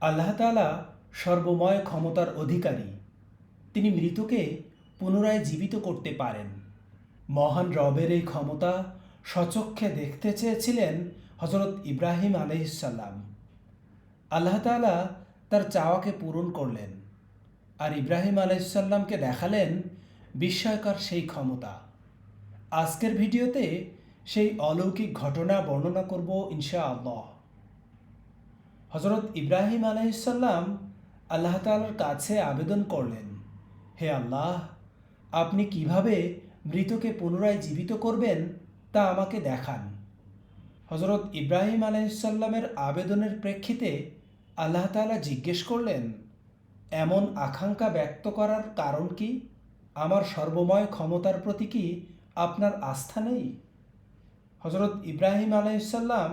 আল্লাহ তালা সর্বময় ক্ষমতার অধিকারী। তিনি মৃতকে পুনরায় জীবিত করতে পারেন। মহান রবের এই ক্ষমতা সচক্ষে দেখতে চেয়েছিলেন হজরত ইব্রাহিম আলহিসাল্লাম আল্লাহ তালা তার চাওয়াকে পূরণ করলেন আর ইব্রাহিম আলাইসাল্লামকে দেখালেন বিস্ময়কর সেই ক্ষমতা। আজকের ভিডিওতে সেই অলৌকিক ঘটনা বর্ণনা করব ইনশা আল্লাহ হজরত ইব্রাহিম আলাইসাল্লাম আল্লাহ তালার কাছে আবেদন করলেন, হে আল্লাহ, আপনি কীভাবে মৃতকে পুনরায় জীবিত করবেন তা আমাকে দেখান। হজরত ইব্রাহিম আলাইসাল্লামের আবেদনের প্রেক্ষিতে আল্লাহ তালা জিজ্ঞেস করলেন, এমন আকাঙ্ক্ষা ব্যক্ত করার কারণ কি? আমার সর্বময় ক্ষমতার প্রতি কি আপনার আস্থা নেই? হজরত ইব্রাহিম আলাইসাল্লাম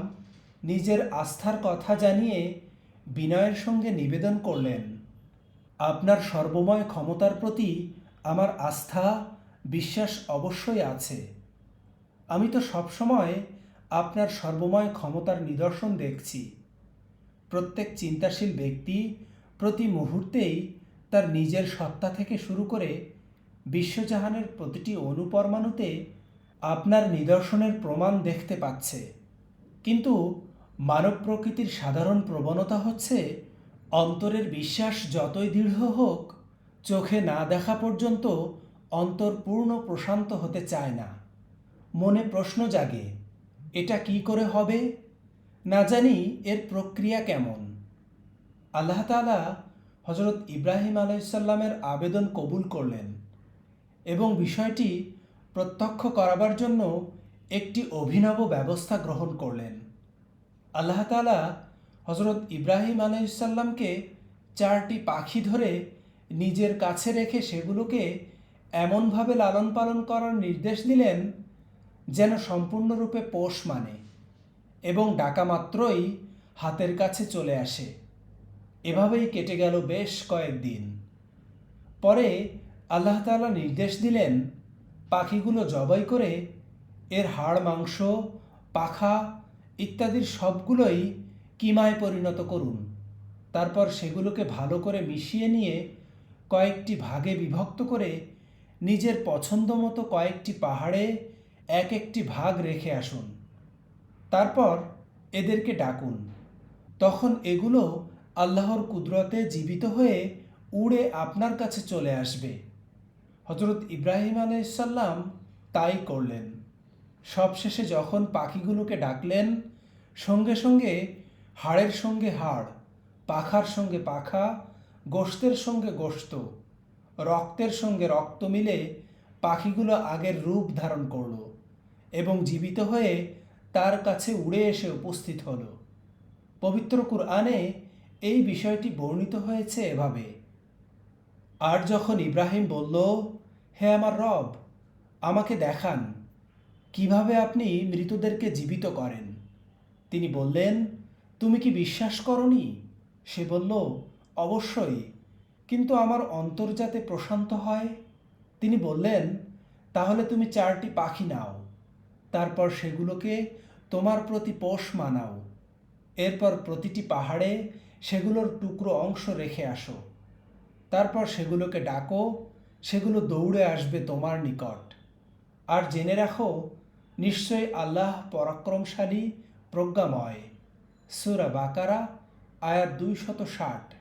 নিজের আস্থার কথা জানিয়ে বিনয়ের সঙ্গে নিবেদন করলেন, আপনার সর্বময় ক্ষমতার প্রতি আমার আস্থা, বিশ্বাস অবশ্যই আছে। আমি তো সবসময় আপনার সর্বময় ক্ষমতার নিদর্শন দেখছি। প্রত্যেক চিন্তাশীল ব্যক্তি প্রতি মুহূর্তেই তার নিজের সত্তা থেকে শুরু করে বিশ্বজাহানের প্রতিটি অনুপরমাণুতে আপনার নিদর্শনের প্রমাণ দেখতে পাচ্ছে। কিন্তু মানব প্রকৃতির সাধারণ প্রবণতা হচ্ছে, অন্তরের বিশ্বাস যতই দৃঢ় হোক, চোখে না দেখা পর্যন্ত অন্তর পূর্ণ প্রশান্ত হতে চায় না। মনে প্রশ্ন জাগে, এটা কি করে হবে? না জানি এর প্রক্রিয়া কেমন। আল্লাহ তালা হজরত ইব্রাহিম আলাইসাল্লামের আবেদন কবুল করলেন এবং বিষয়টি প্রত্যক্ষ করাবার জন্য একটি অভিনব ব্যবস্থা গ্রহণ করলেন। আল্লাহ তালা হজরত ইব্রাহিম আলাইসাল্লামকে চারটি পাখি ধরে নিজের কাছে রেখে সেগুলোকে এমনভাবে লালন পালন করার নির্দেশ দিলেন যেন সম্পূর্ণরূপে পোষ মানে এবং ডাকা মাত্রই হাতের কাছে চলে আসে। এভাবেই কেটে গেল বেশ কয়েকদিন। পরে আল্লাহ তালা নির্দেশ দিলেন পাখিগুলো জবাই করে এর হাড়, মাংস, পাখা ইত্যাদির সবগুলোই কিমায় পরিণত করুন। তারপর সেগুলোকে ভালো করে মিশিয়ে নিয়ে কয়েকটি ভাগে বিভক্ত করে নিজের পছন্দ মতো কয়েকটি পাহাড়ে এক একটি ভাগ রেখে আসুন। তারপর এদেরকে ডাকুন। তখন এগুলো আল্লাহর কুদরতে জীবিত হয়ে উড়ে আপনার কাছে চলে আসবে। হজরত ইব্রাহিম আলাইসাল্লাম তাই করলেন। সবশেষে যখন পাখিগুলোকে ডাকলেন, সঙ্গে সঙ্গে হাড়ের সঙ্গে হাড়, পাখার সঙ্গে পাখা গোশতের সঙ্গে গোশত রক্তের সঙ্গে রক্ত মিলে পাখিগুলো আগের রূপ ধারণ করল এবং জীবিত হয়ে তার কাছে উড়ে এসে উপস্থিত হলো। পবিত্র কুরআনে এই বিষয়টি বর্ণিত হয়েছে এভাবে। আর যখন ইব্রাহিম বলল, হে আমার রব, আমাকে দেখান। কীভাবে আপনি মৃতদেরকে জীবিত করেন? তিনি বললেন, তুমি কি বিশ্বাস করনি? সে বলল, অবশ্যই, কিন্তু আমার অন্তর যাতে প্রশান্ত হয়? তিনি বললেন, তাহলে তুমি চারটি পাখি নাও, তারপর সেগুলোকে তোমার প্রতি পোষ মানাও। এরপর প্রতিটি পাহাড়ে সেগুলোর টুকরো অংশ রেখে আসো। তারপর সেগুলোকে ডাকো, সেগুলো দৌড়ে আসবে তোমার নিকট। আর জেনে রাখো নিশ্চয়ই আল্লাহ পরাক্রমশালী প্রজ্ঞাময়। সুরা বাকারা আয়াত দুই শত ষাট।